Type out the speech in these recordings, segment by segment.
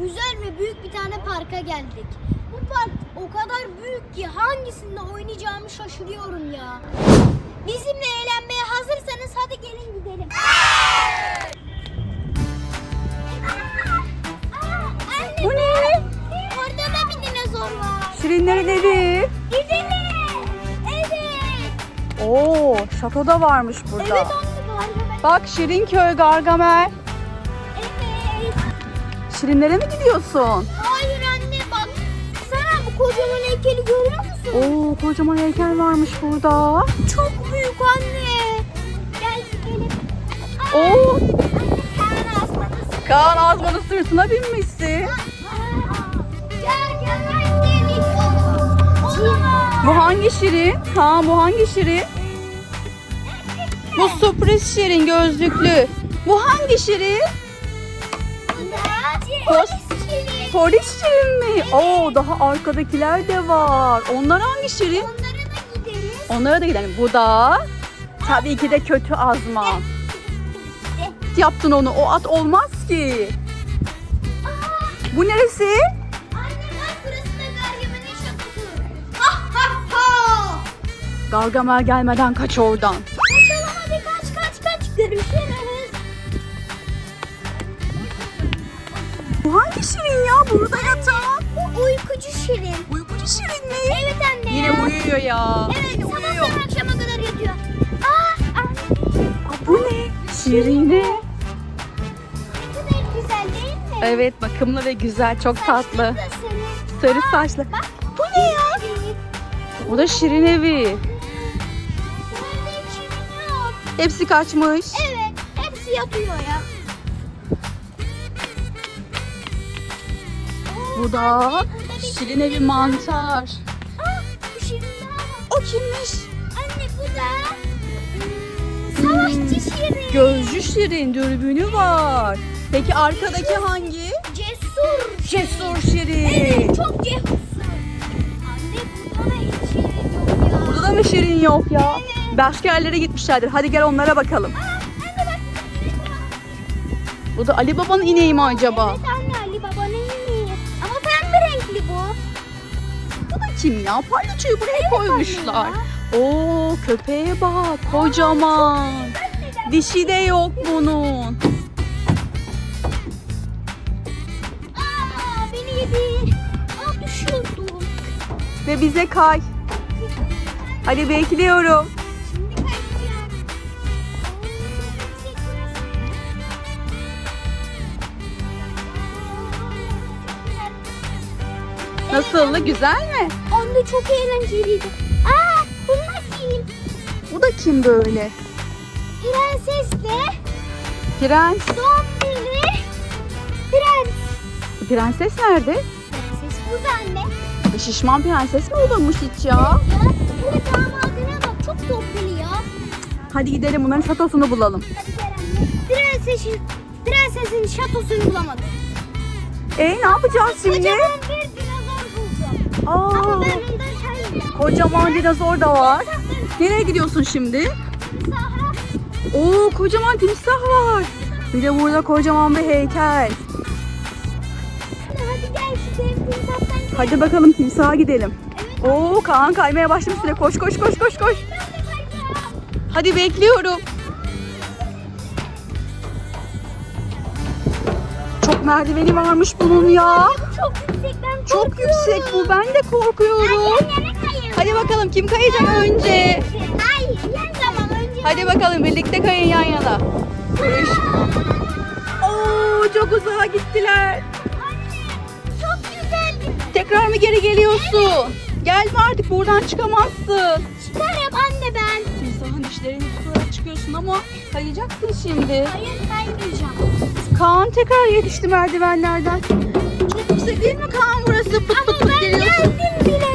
güzel ve büyük bir tane parka geldik. Bu park o kadar büyük ki hangisinde oynayacağımı şaşırıyorum ya. Bizimle eğlenmeye hazırsanız hadi gelin gidelim. Anne, Bu ne? Orada da bir dinozor var. Şirinlerin evi. Gidelim. Evet. Oo, şatoda varmış burada. Evet anne. Bak Şirinköy Gargamel. Şirinlere mi gidiyorsun? Hayır anne bak. Sana bu kocaman heykeli görüyor musun? Oo, kocaman heykel varmış burada. Çok büyük anne. Gel gidelim. Oo, Anne Kaan asmadasın. Kaan Azman'ın sırtına binmişsin. Bu hangi Şirin? Kaan bu hangi Şirin? Bu sürpriz Şirin gözlüklü. Bu hangi Şirin? Polis Polis Şirin mi? Oo, daha arkadakiler de var. Onlar hangi Şirin? Onlara da gideriz. Onlara da gidelim. Bu da tabii ki de kötü Azman. Yaptın onu. O at olmaz ki. Bu neresi? Ha ha ha. Gargamel gelmeden kaç oradan. Bu hangi Şirin ya? Burada yatan. Bu uykucu Şirin. Uykucu Şirin mi? Evet anne Yine ya. uyuyor ya. Evet Yine uyuyor. sabahtan akşama kadar yatıyor. Aa anne. Aa, bu ne? Şirine. Ne kadar güzel değil mi? Evet bakımlı ve güzel. Çok tatlı. Saçları da sarı. Sarı saçlı. Bak. Bu ne ya? Bu da Şirin evi. Burada hiç Şirin yok. Hepsi kaçmış. Evet. Hepsi yatıyor Bu da Şirin evi mantar. Aa, bu Şirin daha var. O kimmiş? Anne bu da hmm, savaşçı Şirin. Gözcü Şirin dürbünü var. Peki arkadaki hangi? Cesur. Cesur Şirin. Evet çok cesursun. Anne burada da hiç Şirin yok ya. Burada da mı Şirin yok ya? Başka yerlere gitmişlerdir. Hadi gel onlara bakalım. Aa, anne bak. Bu da Ali Baba'nın ineği mi acaba? Evet anne kim ya? Palyaçoyu buraya koymuşlar. Oo köpeğe bak kocaman. Dişi de yok bunun. Aa beni yedi. Aa düşüyordum. Ve bize kay. Hadi bekliyorum. Şimdi kayacağım. Nasıldı? Güzel mi? Anne çok eğlenceliydi. Aa bunlar kim? Bu da kim böyle? Prensesle Prens. zombili prens. Prenses nerede? Prenses burada anne. Şişman prenses mi olurmuş hiç ya? Ya bu damadına bak çok toplulu ya. Hadi gidelim bunların şatosunu bulalım. Hadi gel anne. Prensesin, prensesin şatosunu bulamadım. E ne yapacağız şimdi? Kocaman bir buldum. Ama Aa, ben ondan çayım. kocaman dinozor da var. Nereye gidiyorsun şimdi? Sahra Oo kocaman timsah var. Bir de burada kocaman bir heykel. hadi gel şu dev timsahtan Hadi bakalım timsaha gidelim. Oo Kaan kaymaya başlamış bile. Koş koş koş koş koş. Hadi bekliyorum. Çok merdiveni varmış bunun ya. Çok yüksek ben Çok. Yüksek bu. Ben de korkuyorum. Hadi bakalım kim kayacak önce? Ay yan tamam önce. Hadi bakalım birlikte kayın yan yana. Koş. Oo çok uzağa gittiler. Çok güzeldi. Tekrar mı geri geliyorsun? Gelme artık buradan çıkamazsın. Çıkarım anne ben. Timsahın dişlerini tutarak çıkıyorsun ama kayacaksın şimdi. Hayır kaymayacağım. Kaan tekrar yetişti merdivenlerden. Çok yüksek değil mi Kaan burası? Pıt pıt pıt geliyorsun. bile.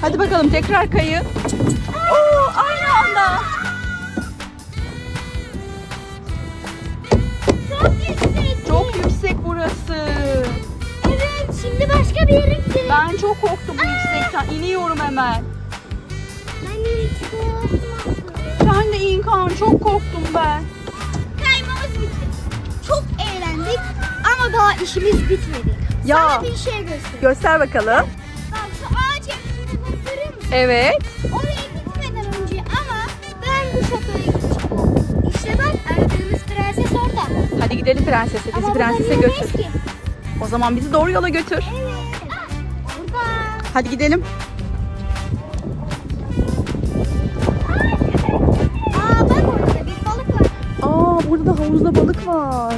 Hadi bakalım tekrar kayın. Oo aynı anda. Çok yüksek. Çok yüksek burası. Evet şimdi başka bir yere gidelim. Ben çok korktum bu yüksekten. İniyorum hemen. Ben hiç korkmadım. Sen de in Kaan. Çok korktum ben. İşimiz bitmedi. Ya. Sana bir şey göstereyim. Göster bakalım. Bak şu ağaç evini gösterir misin? Evet. Oraya gitmeden önce ama ben bu şatoya gideceğim. İşte bak aradığımız prenses orada. Hadi gidelim prensese. Bizi Ama prensese götür. ki. O zaman bizi doğru yola götür. Evet. Ah, Orada. Hadi gidelim. Aa bak orada da bir balık var. Aa burada da havuzda balık var.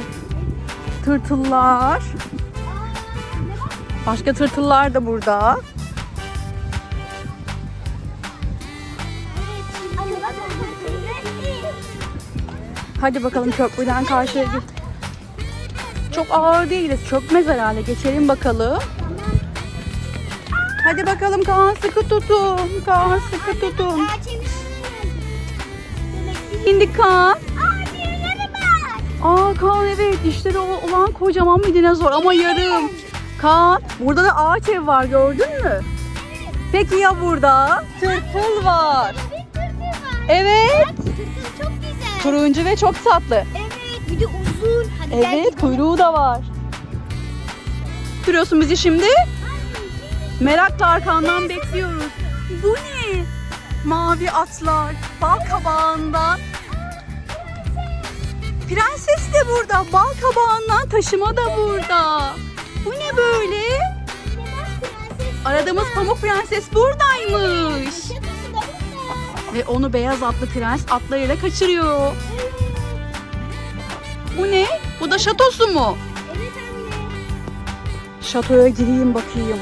Tırtıllar. Başka tırtıllar da burada. Hadi bakalım köprüden karşıya git. Çok ağır değiliz. Çökmez herhalde. Geçelim bakalım. Hadi bakalım Kaan sıkı tutun. Kaan sıkı tutun. İndik Kaan. Aa Kaan evet dişleri olan kocaman bir dinozor ama yarım. Kaan burada da ağaç ev var gördün mü? Peki ya burada? Tırtıl var. Evet. Çok güzel. Turuncu ve çok tatlı. Evet bir de uzun. Hadi Evet kuyruğu da var. Görüyorsun bizi şimdi. Merakla arkandan bekliyoruz. Bu ne? Mavi atlar, bal kabağından. Prenses de burada, bal kabağından taşıma da burada. Bu ne böyle? Aradığımız pamuk prenses buradaymış. Ve onu beyaz atlı prens atlarıyla kaçırıyor. Bu ne? Bu da şatosu mu? Şatoya gireyim bakayım.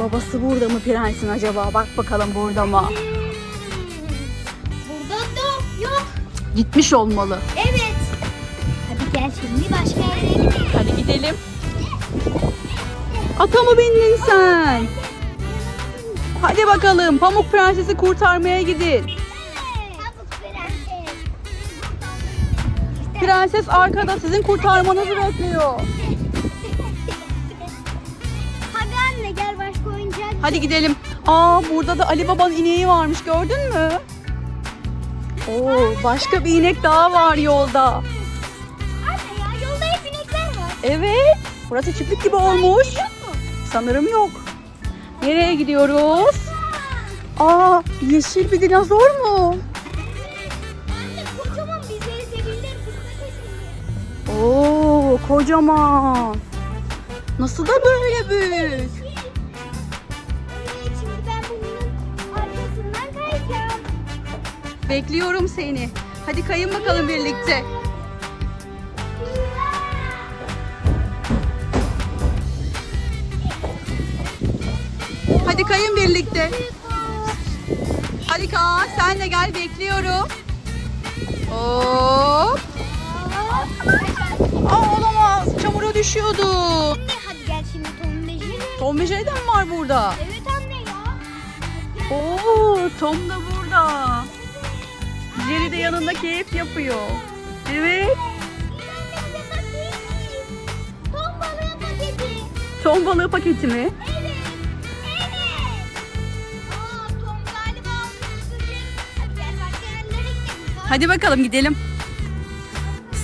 Babası burada mı prensin acaba? Bak bakalım burada mı? Burada da yok. Gitmiş olmalı. Evet. Gel şimdi başka yere gidelim. Hadi gidelim. Ata mı bindin sen? Hadi bakalım Pamuk Prenses'i kurtarmaya gidin. Prenses arkada sizin kurtarmanızı bekliyor. Hadi anne gel başka oyuncak. Hadi gidelim. Aa burada da Ali Baba'nın ineği varmış gördün mü? Oo başka bir inek daha var yolda. Evet. Burası çiftlik gibi olmuş. Sanırım yok. Nereye gidiyoruz? Aa yeşil bir dinozor mu? Oo kocaman. Nasıl da böyle büyük? Bekliyorum seni. Hadi kayın bakalım birlikte. Hadi kayın birlikte. Hadi Kaan sen de gel bekliyorum. Hop. Aa olamaz. Çamura düşüyordu. Anne hadi gel şimdi Tom ve Jerry. Tom ve Jerry de mi var burada? Evet anne ya. Oo, Tom da burada. Jerry de yanında keyif yapıyor. Evet. Tom balığı paketi. Tom balığı paketi mi? Hadi bakalım gidelim.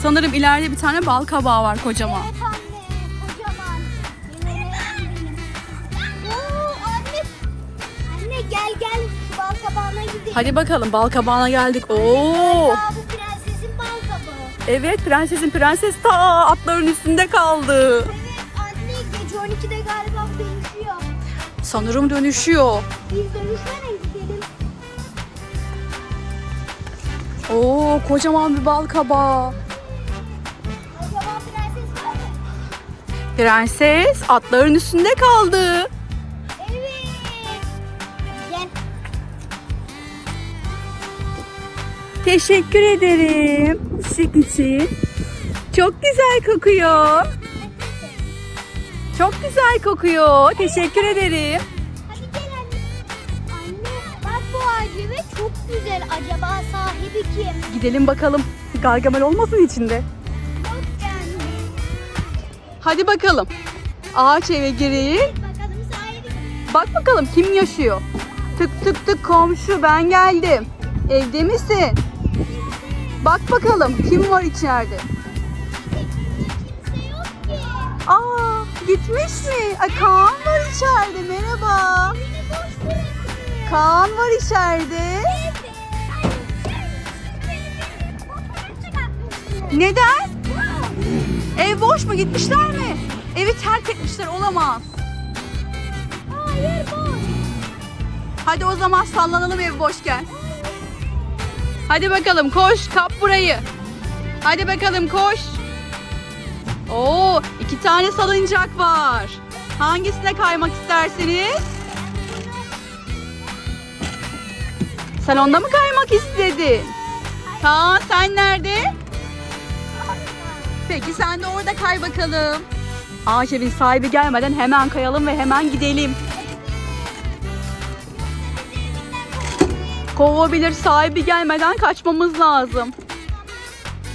Sanırım ileride bir tane bal kabağı var kocaman. Evet anne. Kocaman. Oo anne. Anne gel gel. Bal kabağına gidelim. Hadi bakalım bal kabağına geldik. Oo. Galiba bu prensesin bal kabağı. Evet prensesin prenses ta atların üstünde kaldı. Evet anne gece 12'de galiba dönüşüyor. Sanırım dönüşüyor. Biz dönüşmeden Oo kocaman bir bal kabağı. Prenses atların üstünde kaldı. Evet. Gel. Teşekkür ederim çiçek için. Çok güzel kokuyor. Çok güzel kokuyor. Teşekkür ederim. Güzel. Acaba sahibi kim? Gidelim bakalım. Gargamel olmasın içinde. Yok yani. Hadi bakalım. Ağaç eve girin. Bakalım sahibi kim? Bak bakalım kim yaşıyor. Tık tık tık komşu ben geldim. Evde misin? Bak bakalım kim var içeride. Kimse yok ki. Aa gitmiş mi? Ay Kaan var içeride merhaba. Kaan var içeride. Neden? Ev boş mu gitmişler mi? Evi terk etmişler olamaz. Hayır boş. Hadi o zaman sallanalım ev boşken. Hadi bakalım koş kap burayı. Hadi bakalım koş. Oo iki tane salıncak var. Hangisine kaymak istersiniz? Salonda mı kaymak istedin? Kaan sen nerede? Peki sen de orada kay bakalım. Ağaç evin sahibi gelmeden hemen kayalım ve hemen gidelim. Kovabilir sahibi gelmeden kaçmamız lazım.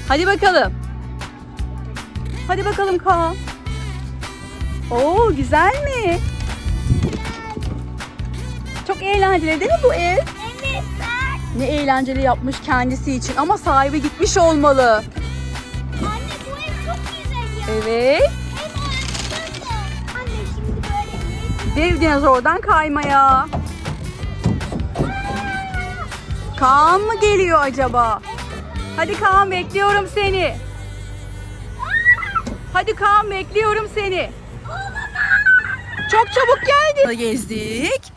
Hadi bakalım. Hadi bakalım Kaan. Oo güzel mi? Çok eğlenceli değil mi bu ev? Evet. Ne eğlenceli yapmış kendisi için ama sahibi gitmiş olmalı. Evet. Dev dinozordan kaymaya. Kaan mı geliyor acaba? Hadi Kaan bekliyorum seni. Hadi Kaan bekliyorum seni. Çok çabuk geldi. Gezdik.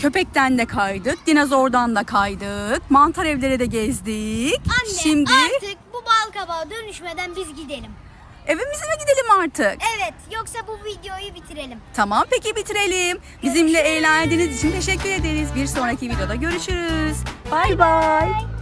Köpekten de kaydık, dinozordan da kaydık, mantar evleri de gezdik. Anne Şimdi artık bu bal kabağa dönüşmeden biz gidelim. Evimize mi gidelim artık? Evet yoksa bu videoyu bitirelim. Tamam peki bitirelim. Bizimle eğlendiğiniz için teşekkür ederiz. Bir sonraki videoda görüşürüz. Bay bay.